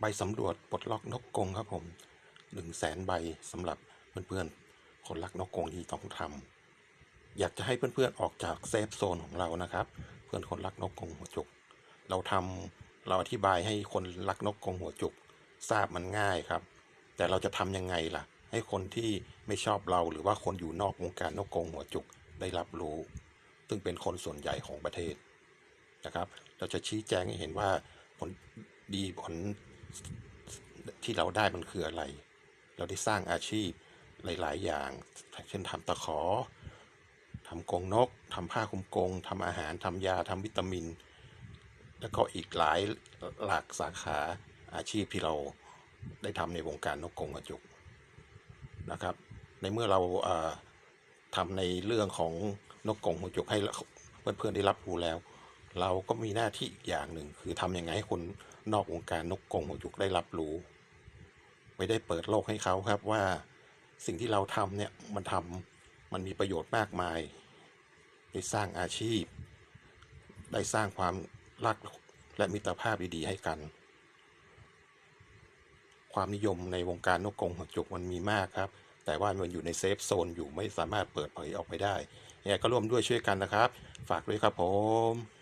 ใบสำรวจปลดล็อกนกกงครับผมหนึ่งแสนใบสำหรับเพื่อนๆ คนรักนกกงที่ต้องทำอยากจะให้เพื่อนๆออกจากเซฟโซนของเรานะครับ เพื่อนคนรักนกกงหัวจุก เราทำเราอธิบายให้คนรักนกกงหัวจุก ทราบมันง่ายครับ แต่เราจะทำยังไงล่ะ ให้คนที่ไม่ชอบเราหรือว่าคนอยู่นอกวงการนกกงหัวจุกได้รับรู้ ซึ่งเป็นคนส่วนใหญ่ของประเทศนะครับ เราจะชี้แจงให้เห็นว่าผลดีผล ที่เราได้มันคืออะไร เราได้สร้างอาชีพหลาย ๆ อย่าง เช่นทำตะขอทำกงนกทำผ้าคุมกงทำอาหารทำยาทำวิตามิน แล้วก็อีกหลายหลากสาขาอาชีพที่เราได้ทำในวงการนกกงกระจุกนะครับ ในเมื่อเราทำในเรื่องของนกกงหัวจุกให้เพื่อนๆได้รับรู้แล้ว เราก็มีหน้าที่อีกอย่างหนึ่ง คือทำยังไงให้คนนอกวงการนกกงหัวจุกได้รับรู้ ไม่ได้เปิดโลกให้เขาครับว่าสิ่งที่เราทำเนี่ยมันทำมันมีประโยชน์มากมายได้สร้างอาชีพ ได้สร้างความรักและมิตรภาพดีๆให้กัน ความนิยมในวงการนกกงหัวจุกมันมีมากครับ แต่ว่ามันอยู่ในเซฟโซนอยู่ไม่สามารถเปิดเผยออกไปได้ยังไงก็ร่วมด้วยช่วยกันนะครับ ฝากด้วยครับผม